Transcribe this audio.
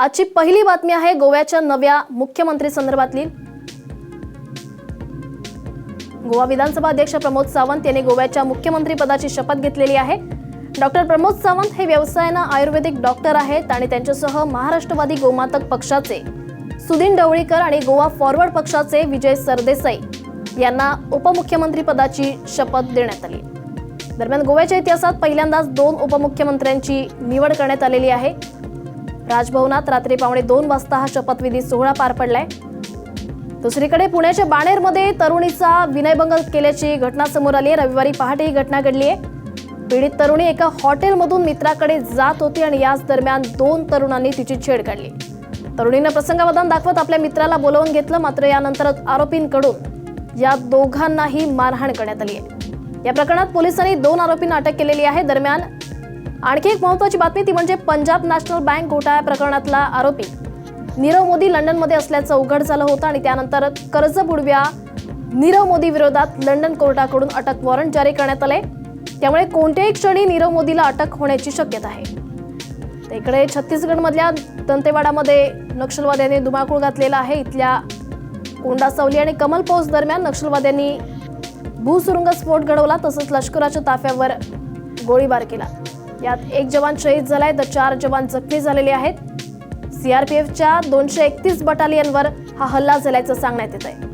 आजची पहिली बातमी आहे गोव्याच्या नव्या मुख्यमंत्री संदर्भातली. गोवा विधानसभा अध्यक्ष प्रमोद सावंत यांनी गोव्याच्या मुख्यमंत्रीपदाची शपथ घेतलेली आहे. डॉक्टर प्रमोद सावंत हे व्यवसायानं आयुर्वेदिक डॉक्टर आहेत आणि त्यांच्यासह महाराष्ट्रवादी गोमातक पक्षाचे सुदीन ढवळीकर आणि गोवा फॉरवर्ड पक्षाचे विजय सरदेसाई यांना उपमुख्यमंत्री पदाची शपथ देण्यात आली. दरम्यान गोव्याच्या इतिहासात पहिल्यांदाच दोन उपमुख्यमंत्र्यांची निवड करण्यात आलेली आहे. राजभवनात रात्री पावणे दोन वाजता हा शपथविधी सोहळा पार पडलाय. दुसरीकडे पुण्याच्या बाणेरमध्ये तरुणीचा विनयभंग केल्याची घटना समोर आली आहे. रविवारी पहाटे ही घटना घडली आहे. पीडित तरुणी एका हॉटेलमधून मित्राकडे जात होती आणि याच दरम्यान दोन तरुणांनी तिची छेड काढली. तरुणीनं प्रसंगावधान दाखवत आपल्या मित्राला बोलावून घेतलं मात्र यानंतर आरोपींकडून या दोघांनाही मारहाण करण्यात आली आहे. या प्रकरणात पोलिसांनी दोन आरोपींना अटक केलेली आहे. दरम्यान आणखी एक महत्वाची बातमी ती म्हणजे पंजाब नॅशनल बँक घोटाळ्या प्रकरणातला आरोपी. नीरव मोदी लंडनमध्ये असल्याचं उघड झालं होतं आणि त्यानंतर कर्ज बुडव्या नीरव मोदी विरोधात लंडन कोर्टाकडून अटक वॉरंट जारी करण्यात आले. त्यामुळे कोणत्याही क्षणी नीरव मोदीला अटक होण्याची शक्यता आहे. इकडे छत्तीसगडमधल्या दंतेवाडामध्ये नक्षलवाद्यांनी धुमाकूळ घातलेला आहे. इथल्या कोंडासावली आणि कमल पौस दरम्यान नक्षलवाद्यांनी भूसुरुंग स्फोट घडवला तसंच लष्कराच्या ताफ्यावर गोळीबार केला. यात एक जवान शहीद झालाय तर चार जवान जखमी झालेले आहेत. सीआरपीएफच्या दोनशे एकतीस बटालियनवर हा हल्ला झाल्याचं सांगण्यात येत आहे